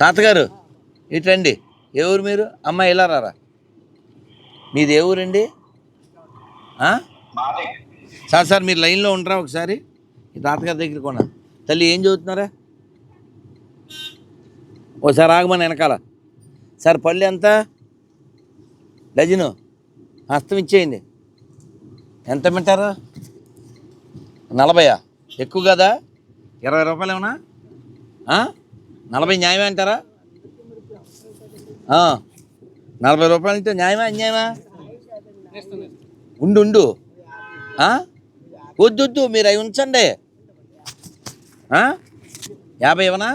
తాతగారు ఇటండి ఏ ఊరు మీరు? అమ్మ ఇలా రారా? మీది ఏ ఊరండి? సార్ సార్ మీరు లైన్లో ఉండరా ఒకసారి? తాతగారి దగ్గర కొన్నా తల్లి ఏం చదువుతున్నారా? ఓసారి ఆగమని వెనకాల. సార్ పళ్ళు ఎంత? డజను? హస్తం ఇచ్చేయండి. ఎంత మింటారు నలభయా? ఎక్కువ కదా? ఇరవై రూపాయలు ఏమన్నా నలభై న్యాయమే అంటారా? నలభై రూపాయలు అంటే న్యాయమా అన్యాయమా? ఉండు ఉండు. వద్దు వద్దు మీరు అవి ఉంచండి. యాభై ఇవ్వనా?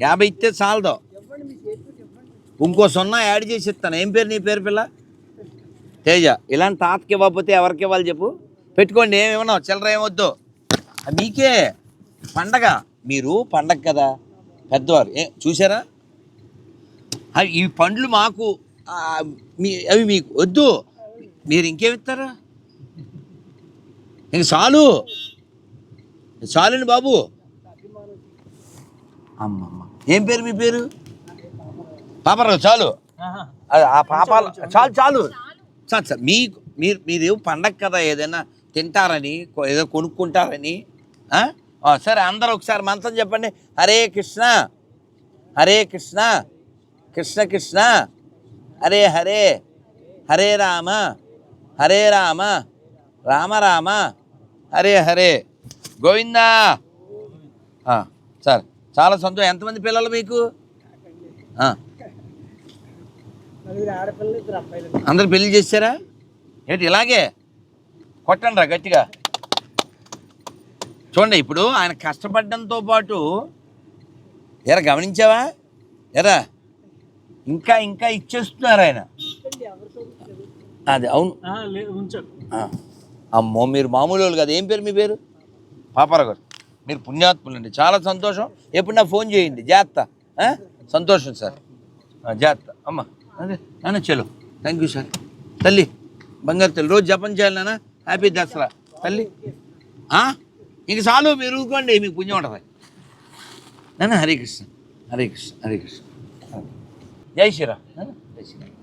యాభై ఇస్తే చాలదు. ఇంకో సున్నా యాడ్ చేసి ఇస్తాను. ఏం పేరు నీ పేరు పిల్ల? తేజ. ఇలాంటి తాతకి ఇవ్వకపోతే ఎవరికి ఇవ్వాలి చెప్పు? పెట్టుకోండి ఏమి ఇవ్వను. చిల్లర ఏమొద్దు మీకే. పండగ. మీరు పండగ కదా పెద్దవారు. ఏ చూసారా అవి ఈ పండ్లు మాకు మీ అవి మీకు వద్దు. మీరు ఇంకేమి ఇస్తారా? ఇంక చాలు. చాలండి బాబు. అమ్మమ్మ. ఏం పేరు మీ పేరు? పాపరావు చాలు. అది ఆ పాపాలు చాలు చాలు. చాలు సార్ మీకు మీరు మీరు పండగ కదా ఏదైనా తింటారని ఏదో కొనుక్కుంటారని సరే అందరూ ఒకసారి మంత్రం చెప్పండి. హరే కృష్ణ హరే కృష్ణ కృష్ణ కృష్ణ హరే హరే హరే రామ హరే రామ రామ రామ హరే హరే. గోవిందా! సార్ సరే. చాలా సంతోషం. ఎంతమంది పిల్లలు మీకు? అందరు పెళ్ళి చేశారా? ఏంటి ఇలాగే? కొట్టండి రా గట్టిగా. చూడండి ఇప్పుడు ఆయన కష్టపడడంతో పాటు ఎరా గమనించావా? ఎరా ఇంకా ఇంకా ఇచ్చేస్తున్నారు ఆయన. అది అవును. అమ్మో మీరు మామూలు వాళ్ళు కదా. ఏం పేరు మీ పేరు? పాపారావు గారు. మీరు పుణ్యాత్ములు అండి. చాలా సంతోషం. ఎప్పుడు నా ఫోన్ చేయండి. జాగ్రత్త? సంతోషం సార్. జాగ్రత్త. అమ్మ అదే నాన్న చలో థ్యాంక్ యూ సార్ తల్లి బంగారు తల్లి రోజు జపం చేయాలి నాన్న. హ్యాపీ దసరా. తల్లి? ఇంక చాలు మీరు ఊరుకోండి మీకు పుణ్యం ఉంటుంది. నాన్న హరే కృష్ణ హరే కృష్ణ హరే కృష్ణ. జై శ్రీరామ్. జై శ్రీరామ్.